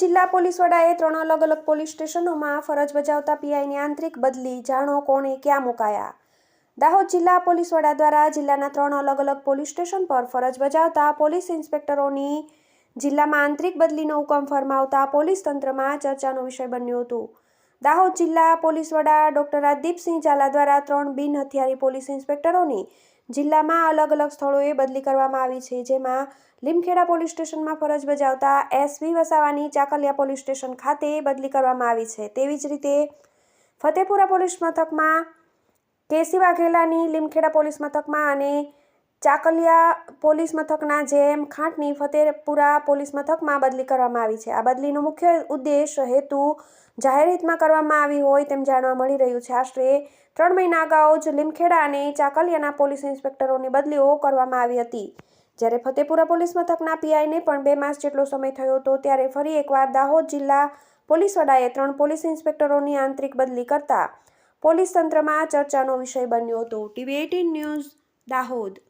જિલ્લા પોલીસ વડાએ ત્રણ અલગ અલગ પોલીસ સ્ટેશનોમાં ફરજ બજાવતા પીઆઈની આંતરિક બદલી જાણો કોણે ક્યાં મુકાયા? દાહોદ જિલ્લા પોલીસ વડા દ્વારા જિલ્લાના ત્રણ અલગ અલગ પોલીસ સ્ટેશન પર ફરજ બજાવતા પોલીસ ઇન્સ્પેક્ટરોની જિલ્લામાં આંતરિક બદલીનો હુકમ ફરમાવતા પોલીસ તંત્રમાં ચર્ચાનો વિષય બન્યું હતું. દાહોદ જિલ્લા પોલીસ વડા ડોક્ટર રાજદીપસિંહ ઝાલા દ્વારા ત્રણ બિન હથિયારી પોલીસ ઇન્સ્પેક્ટરોની જિલ્લામાં અલગ અલગ સ્થળોએ બદલી કરવામાં આવી છે, જેમાં લીમખેડા પોલીસ સ્ટેશનમાં ફરજ બજાવતા એસવી વસાવાની ચાકલિયા પોલીસ સ્ટેશન ખાતે બદલી કરવામાં આવી છે. તેવી જ રીતે ફતેપુરા પોલીસ મથકમાં કેસી વાઘેલાની લીમખેડા પોલીસ મથકમાં અને ચાકલિયા પોલીસ મથકના જેમ ખાંટની ફતેપુરા પોલીસ મથકમાં બદલી કરવામાં આવી છે. આ બદલીનો મુખ્ય ઉદ્દેશ હેતુ જાહેર હિતમાં કરવામાં આવી હોય તેમ જાણવા મળી રહ્યું છે. આશરે ત્રણ મહિના અગાઉ જ લીમખેડા અને ચાકલિયાના પોલીસ ઇન્સ્પેક્ટરોની બદલીઓ કરવામાં આવી હતી. જ્યારે ફતેપુરા પોલીસ મથકના પીઆઈને પણ બે માસ જેટલો સમય થયો હતો, ત્યારે ફરી એકવાર દાહોદ જિલ્લા પોલીસ વડાએ ત્રણ પોલીસ ઇન્સ્પેક્ટરોની આંતરિક બદલી કરતા પોલીસ તંત્રમાં ચર્ચાનો વિષય બન્યો હતો. TV eighteen news Dahod